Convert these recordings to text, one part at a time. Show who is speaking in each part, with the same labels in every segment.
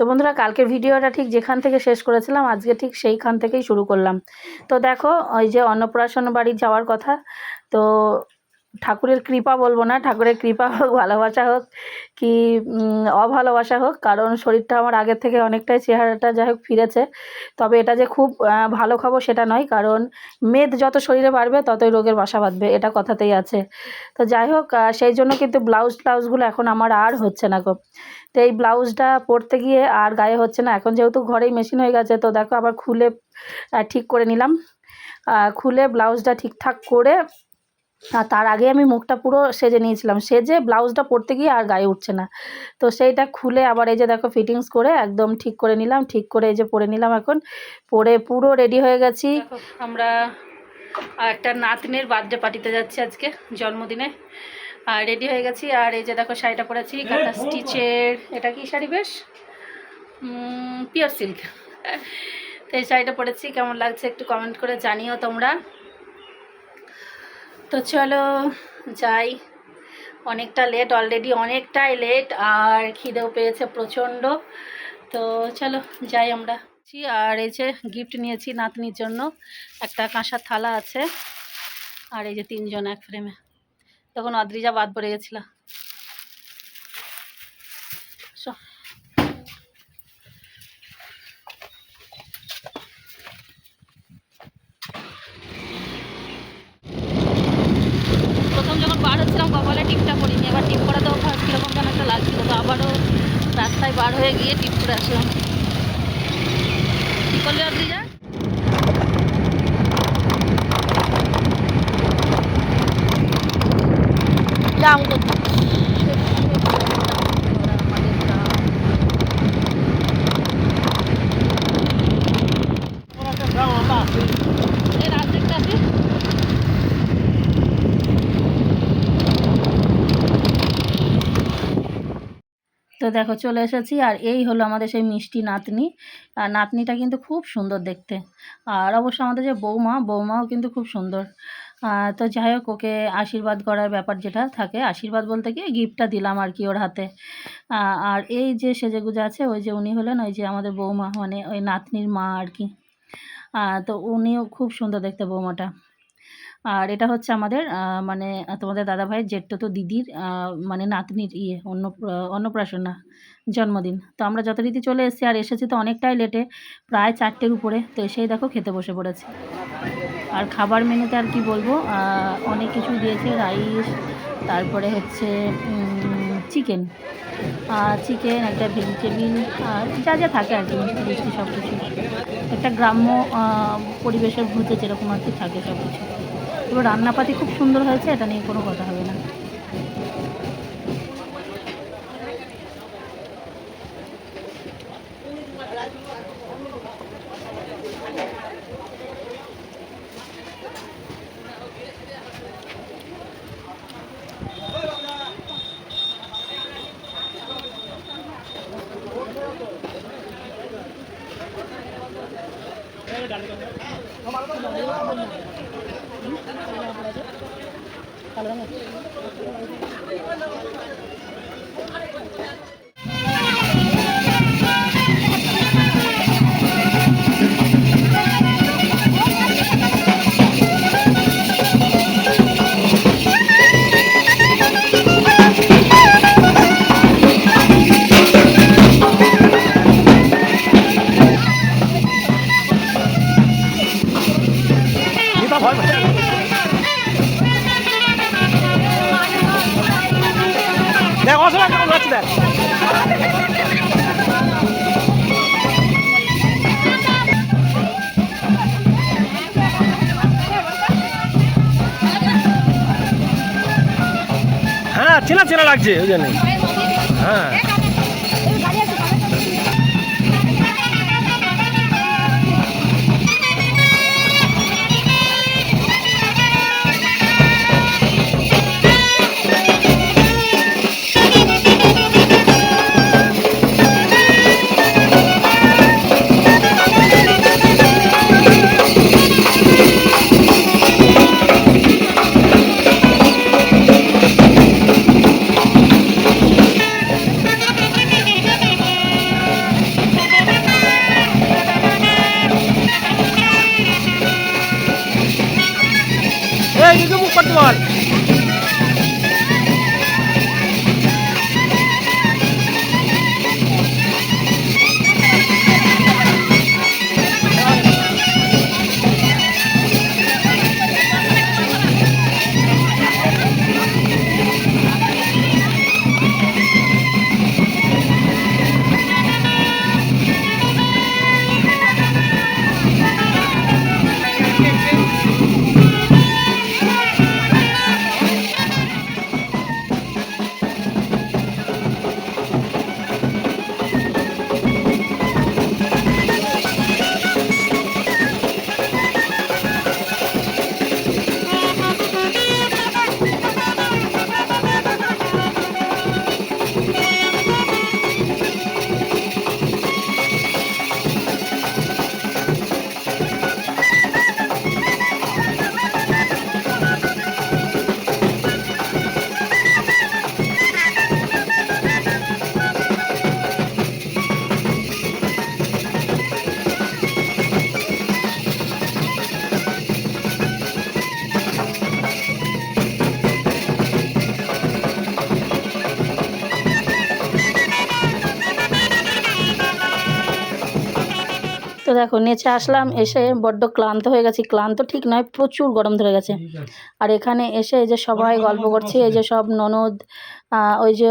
Speaker 1: তো বন্ধুরা, কালকের ভিডিওটা ঠিক যেখান থেকে শেষ করেছিলাম, আজকে ঠিক সেইখান থেকেই শুরু করলাম। তো দেখো, ওই যে অন্নপ্রাশন বাড়ি যাওয়ার কথা। তো ঠাকুরের কৃপা বলব না, ঠাকুরের কৃপা হোক, ভালোবাসা হোক কি অভালোবাসা হোক, কারণ শরীরটা আমার আগের থেকে অনেকটাই চেহারাটা যাই হোক ফিরেছে। তবে এটা যে খুব ভালো খাব সেটা নয়, কারণ মেদ যত শরীরে বাড়বে ততই রোগের বাসা বাঁধবে, এটা কথাতেই আছে। তো যাই হোক সেই জন্য কিন্তু ব্লাউজ ট্লাউজগুলো এখন আমার আর হচ্ছে না গো। তো এই ব্লাউজটা পরতে গিয়ে আর গায়ে হচ্ছে না, এখন যেহেতু ঘরেই মেশিন হয়ে গেছে, তো দেখো আবার খুলে ঠিক করে নিলাম। খুলে ব্লাউজটা ঠিকঠাক করে আর তার আগে আমি মুখটা পুরো সেজে নিয়েছিলাম। সেজে ব্লাউজটা পরতে গিয়ে আর গায়ে উঠছে না। তো সেইটা খুলে আবার এই যে দেখো ফিটিংস করে একদম ঠিক করে নিলাম ঠিক করে এই যে পরে নিলাম এখন। পরে পুরো রেডি হয়ে গেছি। আমরা একটা নাতনির বার্থডে পার্টিতে যাচ্ছি আজকে জন্মদিনে। আর রেডি হয়ে গেছি। আর এই যে দেখো শাড়িটা পরেছি কাটা স্টিচের এটা কি শাড়ি বেশ? পিওর সিল্ক তো এই শাড়িটা পরেছি কেমন লাগছে একটু কমেন্ট করে জানিও তোমরা। তো চলো যাই। অনেকটা লেট অলরেডি অনেকটাই লেট আর খিদেও পেয়েছে প্রচণ্ড। তো চলো যাই আমরা। আর এই যে গিফট নিয়েছি নাতনির জন্য। একটা কাঁসার থালা আছে। আর এই যে তিনজন এক ফ্রেমে তখন অদ্রিজা বাদ পড়ে গেছিল সো প্রথম যখন বার হচ্ছিলাম কপালে টিপটা করিনি। এবার টিপ করা তো কীরকম যেন একটা লাগছিল। তো আবারও রাস্তায় বার হয়ে গিয়ে টিপ করে আসলাম। কী করলে আপনি
Speaker 2: দাম কত
Speaker 1: এই তো দেখো চলে এসেছি, আর এই হলো আমাদের সেই মিষ্টি নাতনি। আর নাতনিটা কিন্তু খুব সুন্দর দেখতে। আর অবশ্য আমাদের যে বৌমা, বৌমাও কিন্তু খুব সুন্দর। তো যাই হোক, ওকে আশীর্বাদ করার ব্যাপার যেটা থাকে। আশীর্বাদ বলতে কি গিফটটা দিলাম আর কি ওর হাতে। আর এই যে সেজেগুজে আছে, ওই যে উনি হলেন ওই যে আমাদের বৌমা মানে ওই নাতনির মা আর কি। তো উনিও খুব সুন্দর দেখতে বৌমাটা। আর এটা হচ্ছে আমাদের মানে তোমাদের দাদাভাইয়ের জেঠতো তো দিদির মানে নাতনির ইয়ে অন্ন অন্নপ্রাশন জন্মদিন। তো আমরা যথারীতি চলে এসেছি আর এসেছি তো অনেকটাই লেটে প্রায় চারটের উপরে। তো এসেই দেখো খেতে বসে পড়েছি। আর খাবার মেনুতে আর কি বলব অনেক কিছু দিয়েছে, রাইস, তারপরে হচ্ছে চিকেন। চিকেন, একটা ভেজিটেবিল আর যা যা থাকে আর কি, মিষ্টি সব কিছু একটা গ্রাম্য পরিবেশের ভূতে যেরকম আর কি থাকে সব কিছু পুরো রান্নাপাতি খুব সুন্দর হয়েছে এটা নিয়ে কোনো কথা হবে না।
Speaker 3: কালো রঙের দেখ অসলা কেমন হচ্ছে দেখ। হ্যাঁ চেনা চেনা লাগছে ওই জন্য। হ্যাঁ।
Speaker 1: তো দেখো নেচে আসলাম এসে বড্ড ক্লান্ত হয়ে গেছি। ক্লান্ত ঠিক নয় প্রচুর গরম ধরে গেছে। আর এখানে এসে এই যে সবাই গল্প করছে এই যে সব ননদ ওই যে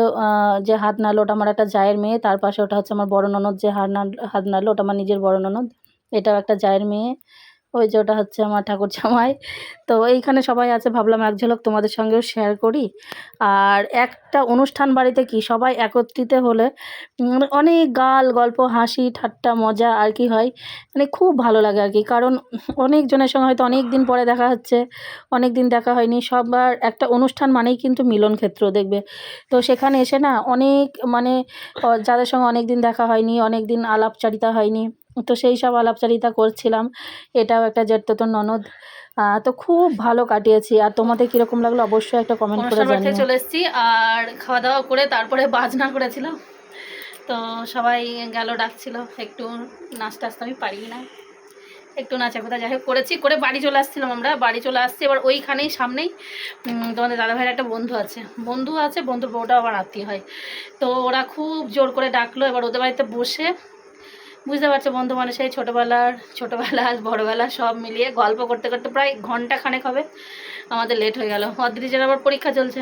Speaker 1: যে হাত নাড়লো ওটা আমার একটা জায়ের মেয়ে তার পাশে ওটা হচ্ছে আমার বড় ননদ যে হাত নাড় হাত নাড়লো ওটা আমার নিজের বড় ননদ। এটাও একটা জায়ের মেয়ে। ওই যে ওটা হচ্ছে আমার ঠাকুর জামাই। তো এইখানে সবাই আছে, ভাবলাম এক ঝলক তোমাদের সঙ্গেও শেয়ার করি। আর একটা অনুষ্ঠান বাড়িতে কি? সবাই একত্রিত হলে অনেক গাল, গল্প, হাসি, ঠাট্টা, মজা আর কি হয়। মানে খুব ভালো লাগে আর কি। কারণ অনেকজনের সঙ্গে হয়তো অনেক দিন পরে দেখা হচ্ছে অনেক দিন দেখা হয়নি। সবার একটা অনুষ্ঠান মানেই কিন্তু মিলন ক্ষেত্র, দেখবে। তো সেখানে এসে না অনেক মানে যাদের সঙ্গে অনেক দিন দেখা হয়নি অনেক দিন আলাপচারিতা হয়নি তো সেই সব আলাপচারিতা করছিলাম। এটাও একটা জেঠতো ননদ। তো খুব ভালো কাটিয়েছি। আর তোমাদের কীরকম লাগল অবশ্যই একটা কমেন্ট করে জানিও। চলে এসেছি। আর খাওয়া দাওয়া করে তারপরে বাজনা করেছিলাম তো সবাই গেল ডাকছিল একটু নাচটা আসতে আমি পারি না। একটু নাচা কথা যাই হোক করেছি। করে বাড়ি চলে আসছিলাম আমরা। বাড়ি চলে আসছি। এবার ওইখানেই সামনেই তোমাদের দাদাভাইয়ের একটা বন্ধু আছে। বন্ধু আছে বন্ধুর বউটাও আবার আত্মীয় হয়। তো ওরা খুব জোর করে ডাকলো। এবার ওদের বাড়িতে বসে বুঝতে পারছ বন্ধু মানে সেই ছোটোবেলার ছোটোবেলা বড়োবেলা সব মিলিয়ে গল্প করতে করতে প্রায় ঘণ্টা খানেক হবে। আমাদের লেট হয়ে গেল। অদ্রিজের আবার পরীক্ষা চলছে।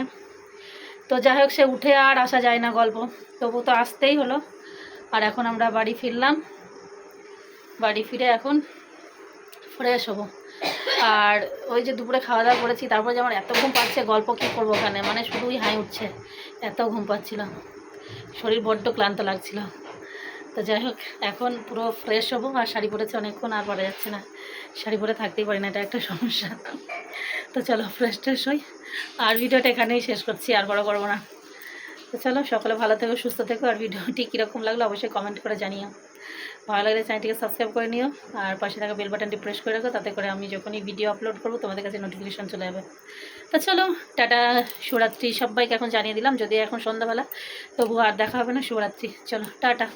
Speaker 1: তো যাই হোক, সে উঠে আর আসা যায় না গল্প। তবু তো আসতেই হলো। আর এখন আমরা বাড়ি ফিরলাম। বাড়ি ফিরে এখন ফ্রেশ হব। আর ওই যে দুপুরে খাওয়া দাওয়া করেছি, তারপরে যে আমার এত ঘুম পাচ্ছে, গল্প কী করব ওখানে? মানে শুধুই হাই উঠছে। এত ঘুম পাচ্ছিল। শরীর বড্ড ক্লান্ত লাগছিল। তো যাই হোক, এখন পুরো ফ্রেশ হব আর শাড়ি পরেছে অনেকক্ষণ, আর পরা যাচ্ছে না। শাড়ি পরে থাকতেই পারি না, এটা একটা সমস্যা। তো চলো ফ্রেশ ট্রেশ হই, আর ভিডিওটা এখানেই শেষ করছি, আর বড় করব না। তো চলো, সকলে ভালো থেকো, সুস্থ থেকো, আর ভিডিওটি কীরকম লাগল অবশ্যই কমেন্ট করে জানিও। ভালো লাগলে চ্যানেলটিকে সাবস্ক্রাইব করে নিও, আর পাশে থাকা বেল বাটনটি প্রেস করে রাখো, তাতে করে আমি যখনই ভিডিও আপলোড করব, তোমাদের কাছে নোটিফিকেশন চলে যাবে। তো চলো, টাটা শিবরাত্রি সবাইকে, এখন জানিয়ে দিলাম যদি এখন সন্ধ্যাবেলা তবু আর দেখা হবে না শিবরাত্রি চলো, টাটা।